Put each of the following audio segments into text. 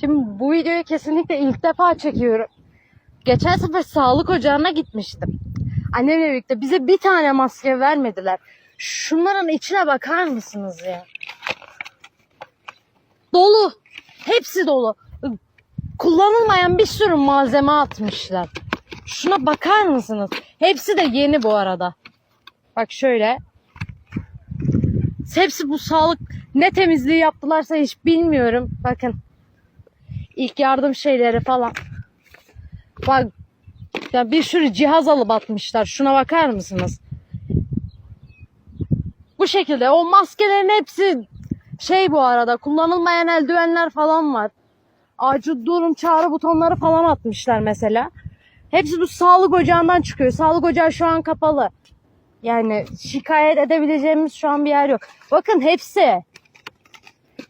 Şimdi bu videoyu kesinlikle ilk defa çekiyorum. Geçen sefer sağlık ocağına gitmiştim. Annemle birlikte bize bir tane maske vermediler. Şunların içine bakar mısınız ya? Dolu. Hepsi dolu. Kullanılmayan bir sürü malzeme atmışlar. Şuna bakar mısınız? Hepsi de yeni bu arada. Bak şöyle. Hepsi bu sağlık ne temizliği yaptılarsa hiç bilmiyorum. Bakın. İlk yardım şeyleri falan. Bak ya bir sürü cihaz alıp atmışlar. Şuna bakar mısınız? Bu şekilde o maskelerin hepsi şey bu arada kullanılmayan eldivenler falan var. Acil durum çağrı butonları falan atmışlar mesela. Hepsi bu sağlık ocağından çıkıyor. Sağlık ocağı şu an kapalı. Yani şikayet edebileceğimiz şu an bir yer yok. Bakın hepsi.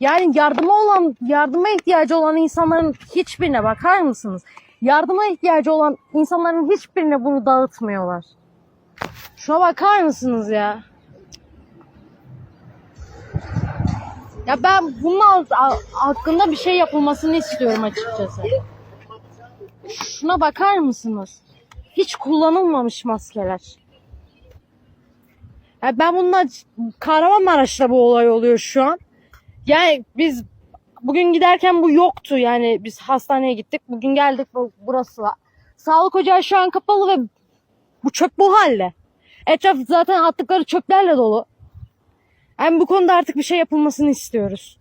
Yani yardıma olan, yardıma ihtiyacı olan insanların hiçbirine bakar mısınız? Yardıma ihtiyacı olan insanların hiçbirine bunu dağıtmıyorlar. Şuna bakar mısınız ya? Ya ben bunun ha- hakkında bir şey yapılmasını istiyorum açıkçası. Şuna bakar mısınız? Hiç kullanılmamış maskeler. Ya ben bununla Kahramanmaraş'ta bu olay oluyor şu an. Yani biz bugün giderken bu yoktu. Yani biz hastaneye gittik. Bugün geldik bu, burası var. Sağlık ocağı şu an kapalı ve bu çöp bu halde. Etraf zaten attıkları çöplerle dolu. Yani bu konuda artık bir şey yapılmasını istiyoruz.